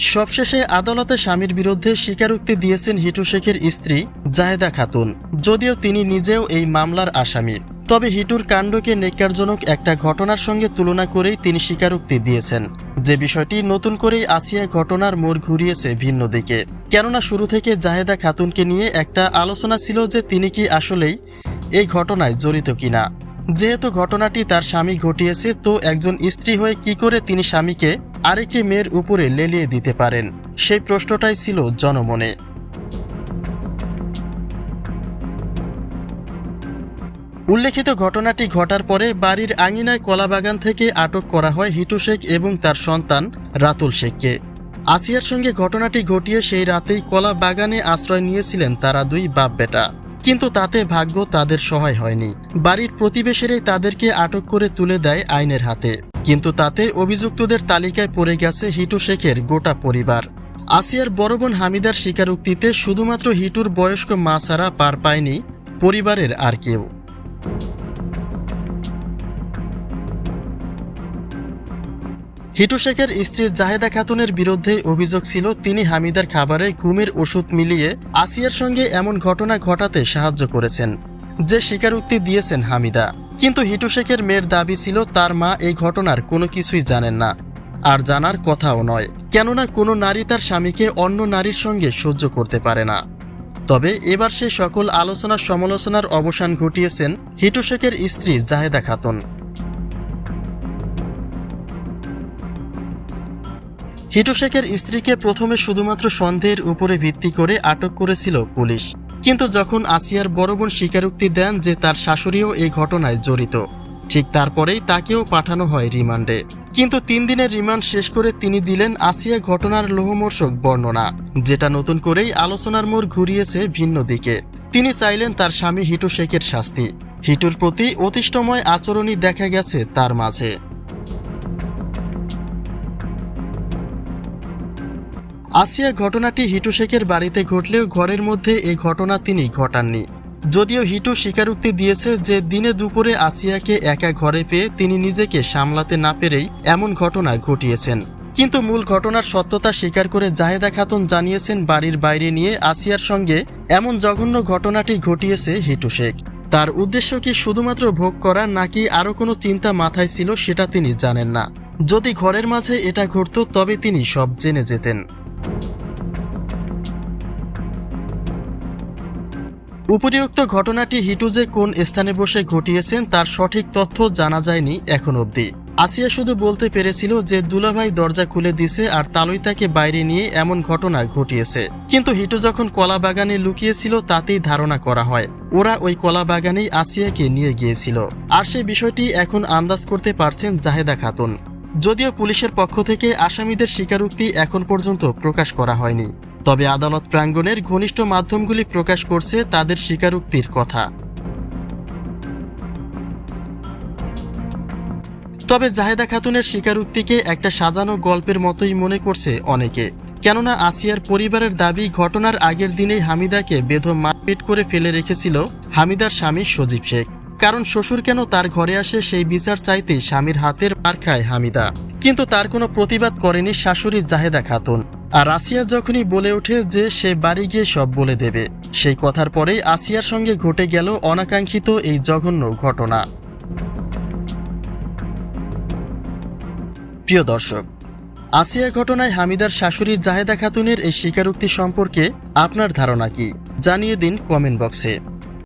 সবশেষে আদালতে স্বামীর বিরুদ্ধে স্বীকারোক্তি দিয়েছেন হিটু শেখের স্ত্রী জাহেদা খাতুন। যদিও তিনি নিজেও এই মামলার আসামি। তবে হিটুর কাণ্ডকে নেকারজনক একটা ঘটনার সঙ্গে তুলনা করেই তিনি স্বীকারোক্তি দিয়েছেন। যে বিষয়টি নতুন করেই আসিয়া ঘটনার মোড় ঘুরিয়েছে ভিন্ন দিকে। কেননা শুরু থেকে জাহেদা খাতুনকে নিয়ে একটা আলোচনা ছিল যে তিনি কি আসলেই এই ঘটনায় জড়িত কিনা। যেহেতু ঘটনাটি তার স্বামী ঘটিয়েছে, তো একজন স্ত্রী হয়ে কি করে তিনি স্বামীকে আরেকটি মেয়ের উপরে লেলিয়ে দিতে পারেন। সেই প্রশ্নটাই ছিল জনমনে। উল্লেখিত ঘটনাটি ঘটার পরে বাড়ির আঙিনায় কলাবাগান থেকে আটক করা হয় হিটু শেখ এবং তার সন্তান রাতুল শেখকে। আসিয়ার সঙ্গে ঘটনাটি ঘটিয়ে সেই রাতেই কলা বাগানে আশ্রয় নিয়েছিলেন তারা দুই বাপ বেটা কিন্তু তাতে ভাগ্য তাদের সহায় হয়নি। বাড়ির প্রতিবেশীরাই তাদেরকে আটক করে তুলে দেয় আইনের হাতে। কিন্তু তাতে অভিযুক্তদের তালিকায় পড়ে গেছে হিটু শেখের গোটা পরিবার। আসিয়ার বড় বোন হামিদার স্বীকারোক্তিতে শুধুমাত্র হিটুর বয়স্ক মা ছাড়া পার পায়নি পরিবারের আর কেউ। হিটু শেখের স্ত্রী জাহেদা খাতুনের বিরুদ্ধে অভিযোগ ছিল, তিনি হামিদার খাবারে ঘুমের ওষুধ মিলিয়ে আসিয়ার সঙ্গে এমন ঘটনা ঘটাতে সাহায্য করেছেন, যে স্বীকারোক্তি দিয়েছেন হামিদা। কিন্তু হিটু শেখের মেয়ের দাবি ছিল, তার মা এই ঘটনার কোনো কিছুই জানেন না, আর জানার কথাও নয়। কেননা কোনো নারী তার স্বামীকে অন্য নারীর সঙ্গে সহ্য করতে পারে না। তবে এবার সে সকল আলোচনা সমালোচনার অবসান ঘটিয়েছেন হিটু শেখের স্ত্রী জাহেদা খাতুন। হিটু শেখের স্ত্রীকে প্রথমে শুধুমাত্র সন্দেহের উপরে ভিত্তি করে আটক করেছিল পুলিশ। কিন্তু যখন আসিয়ার বড় বোন স্বীকারোক্তি দেন যে তার শাশুড়িও এই ঘটনায় জড়িত, ঠিক তারপরেই তাকেও পাঠানো হয় রিমান্ডে। কিন্তু তিন দিনের রিমান্ড শেষ করে তিনি দিলেন আসিয়া ঘটনার লোহমর্ষক বর্ণনা, যেটা নতুন করেই আলোচনার মোড় ঘুরিয়েছে ভিন্ন দিকে। তিনি চাইলেন তার স্বামী হিটু শেখের শাস্তি। হিটুর প্রতি অতিষ্ঠময় আচরণই দেখা গেছে তার মাঝে। আসিয়া ঘটনাটি হিটু শেখের বাড়িতে ঘটলেও ঘরের মধ্যে এই ঘটনা তিনি ঘটাননি। যদিও হিটু স্বীকারোক্তি দিয়েছে যে দিনে দুপুরে আসিয়াকে একা ঘরে পেয়ে তিনি নিজেকে সামলাতে না পেরেই এমন ঘটনা ঘটিয়েছেন। কিন্তু মূল ঘটনার সত্যতা স্বীকার করে জাহেদা খাতুন জানিয়েছেন বাড়ির বাইরে নিয়ে আসিয়ার সঙ্গে এমন জঘন্য ঘটনাটি ঘটিয়েছে হিটু শেখ। তার উদ্দেশ্য কি শুধুমাত্র ভোগ করা নাকি আরও কোনো চিন্তা মাথায় ছিল সেটা তিনি জানেন না। যদি ঘরের মাঝে এটা ঘটত তবে তিনি সব জেনে যেতেন। উপরিউক্ত ঘটনাটি হিটু যে কোন স্থানে বসে ঘটিয়েছেন তার সঠিক তথ্য জানা যায়নি এখন অবধি। আসিয়া শুধু বলতে পেরেছিল যে দুলাভাই দরজা খুলে দিছে আর তালুই তাকে বাইরে নিয়ে এমন ঘটনা ঘটিয়েছে। কিন্তু হিটু যখন কলা বাগানে লুকিয়েছিল তাতেই ধারণা করা হয়, ওরা ওই কলা বাগানেই আসিয়াকে নিয়ে গিয়েছিল। আর সেই বিষয়টি এখন আন্দাজ করতে পারছেন জাহেদা খাতুন। যদিও পুলিশের পক্ষ থেকে আসামিদের স্বীকারোক্তি এখন পর্যন্ত প্রকাশ করা হয়নি। তবে আদালত প্রাঙ্গণের ঘনিষ্ঠ মাধ্যমগুলি প্রকাশ করছে তাদের স্বীকারোক্তির কথা। তবে জাহেদা খাতুনের স্বীকারোক্তিকে একটা সাজানো গল্পের মতোই মনে করছে অনেকে। কেননা আসিয়ার পরিবারের দাবি, ঘটনার আগের দিনেই হামিদাকে বেধম মারপিট করে ফেলে রেখেছিল হামিদার স্বামী সজীব শেখ। কারণ শ্বশুর কেন তার ঘরে আসে সেই বিচার চাইতে স্বামীর হাতের মার খায় হামিদা। কিন্তু তার কোনো প্রতিবাদ করেনি শাশুড়ি জাহেদা খাতুন। আর আসিয়া যখনই বলে ওঠে যে সে বাড়ি গিয়ে সব বলে দেবে, সেই কথার পরেই আসিয়ার সঙ্গে ঘটে গেল অনাকাঙ্ক্ষিত এই জঘন্য ঘটনা। প্রিয় দর্শক, আসিয়া ঘটনায় হামিদার শাশুড়ি জাহেদা খাতুনের এই স্বীকারোক্তি সম্পর্কে আপনার ধারণা কি? জানিয়ে দিন কমেন্ট বক্সে।